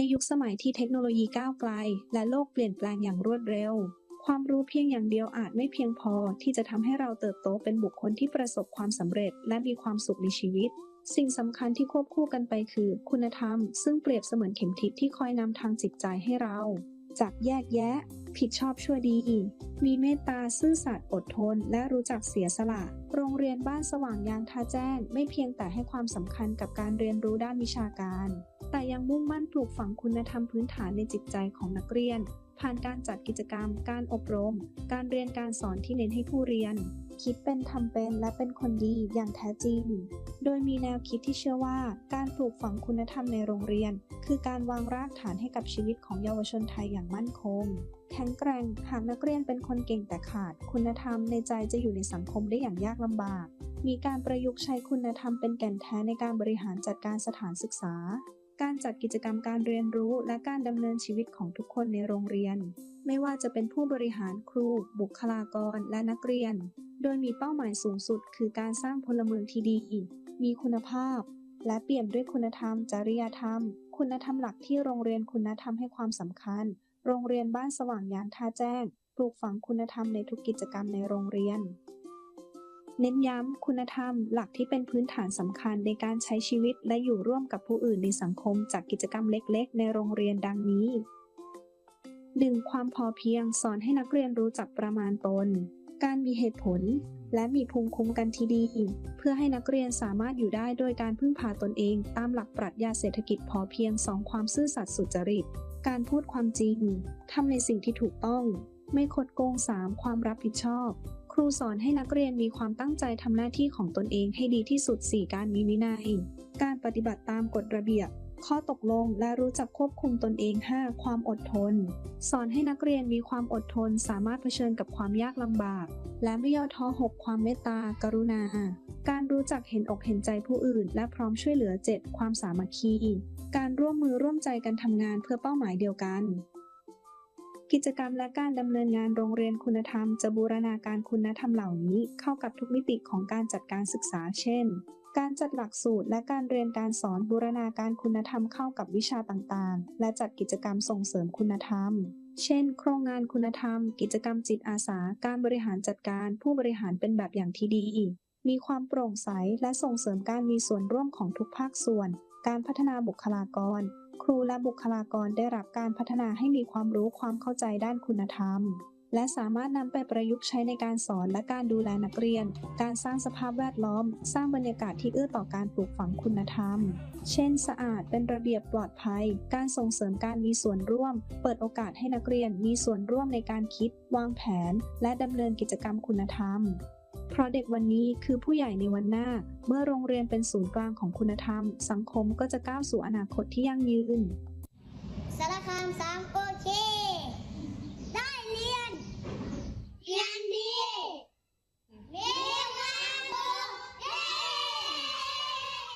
ในยุคสมัยที่เทคโนโลยีก้าวไกล และโลกเปลี่ยนแปลงอย่างรวดเร็ว ความรู้เพียงอย่างเดียวอาจไม่เพียงพอที่จะทำให้เราเติบโตเป็นบุคคลที่ประสบความสำเร็จ และมีความสุขในชีวิต สิ่งสำคัญที่ควบคู่กันไปคือ คุณธรรม ซึ่งเปรียบเสมือนเข็มทิศที่คอยนำทางจิตใจให้เราจากแยกแยะ ผิดชอบชั่วดี มีเมตตาซื่อสัตย์อดทน และรู้จักเสียสละ โรงเรียนบ้านสว่างยางท่าแจ้ง ไม่เพียงแต่ให้ความสำคัญกับการเรียนรู้ด้านวิชาการ แต่ยังมุ่งมั่นปลูกฝังคุณธรรมพื้นฐานในจิตใจของนักเรียน ผ่านการจัดกิจกรรม การอบรม การเรียนการสอนที่เน้นให้ผู้เรียน คิดเป็นทำเป็นและเป็นคนดีอย่างแท้จริง โดยมีแนวคิดที่เชื่อว่า การปลูกฝังคุณธรรมในโรงเรียน คือการวางรากฐานให้กับชีวิตของเยาวชนไทยอย่างมั่นคง แข็งแกร่งหากนักเรียนเป็นคนเก่งแต่ขาด คุณธรรมในใจจะอยู่ในสังคมได้อย่างยากลำบาก มีการประยุกต์ใช้คุณธรรมเป็นแก่นแท้ในการบริหารจัดการสถานศึกษา การจัดกิจกรรมการเรียนรู้และการดำเนินชีวิตของทุกคนในโรงเรียน ไม่ว่าจะเป็นผู้บริหารครู บุคลากร และนักเรียน โดยมีเป้าหมายสูงสุด คือการสร้างพลเมืองที่ดี มีคุณภาพ และเปี่ยมด้วยคุณธรรม จริยธรรม คุณธรรมหลักที่โรงเรียนคุณธรรมให้ความสำคัญ โรงเรียนบ้านสว่างยานท่าแจ้ง ปลูกฝังคุณธรรมในทุกกิจกรรมในโรงเรียน เน้นย้ำคุณธรรมหลักที่เป็นพื้นฐานสำคัญในการใช้ชีวิตและอยู่ร่วมกับผู้อื่นในสังคมจากกิจกรรมเล็กๆ ในโรงเรียนดังนี้ 1. ความพอเพียงสอนให้นักเรียนรู้จักประมาณตน การมีเหตุผล และมีภูมิคุ้มกันที่ดี เพื่อให้นักเรียนสามารถอยู่ได้โดยการพึ่งพาตนเอง ตามหลักปรัชญาเศรษฐกิจพอเพียง 2. ความซื่อสัตย์สุจริต การพูดความจริงทำในสิ่งที่ถูกต้อง ไม่คดโกง 3. ความรับผิดชอบครูสอนให้นักเรียนมีความตั้งใจทำหน้าที่ของตนเองให้ดีที่สุด 4. การมีวินัย การปฏิบัติตามกฎระเบียบ ข้อตกลงและรู้จักควบคุมตนเอง 5. ความอดทน สอนให้นักเรียนมีความอดทน สามารถเผชิญกับความยากลำบาก และไม่ย่อท้อ 6. ความเมตตา กรุณา การรู้จักเห็นอกเห็นใจผู้อื่น และพร้อมช่วยเหลือ 7. ความสามัคคี การร่วมมือร่วมใจกันทำงานเพื่อเป้าหมายเดียวกัน กิจกรรมและการดำเนินงานโรงเรียนคุณธรรม จะบูรณาการคุณธรรมเหล่านี้เข้ากับทุกมิติของการจัดการศึกษา เช่น การจัดหลักสูตรและการเรียนการสอนบูรณาการคุณธรรมเข้ากับวิชาต่างๆ และจัดกิจกรรมส่งเสริมคุณธรรม เช่น โครงงานคุณธรรม กิจกรรมจิตอาสา การบริหารจัดการ ผู้บริหารเป็นแบบอย่างที่ดีมีความโปร่งใสและส่งเสริมการมีส่วนร่วมของทุกภาคส่วน การพัฒนาบุคลากร ครูและบุคลากรได้รับการพัฒนาให้มีความรู้ความเข้าใจด้านคุณธรรม และสามารถนำไปประยุกต์ใช้ในการสอนและการดูแลนักเรียน การสร้างสภาพแวดล้อม สร้างบรรยากาศที่เอื้อต่อการปลูกฝังคุณธรรม เช่น สะอาดเป็นระเบียบปลอดภัย การส่งเสริมการมีส่วนร่วม เปิดโอกาสให้นักเรียนมีส่วนร่วมในการคิด วางแผน และดำเนินกิจกรรมคุณธรรม ราะเด็กวันนี้คือผู้ใหญ่ในวันหน้า เมื่อโรงเรียนเป็นศูนย์กลางของคุณธรรม สังคมก็จะก้าวสู่อนาคตที่ยั่งยืนสารคามสามโอเค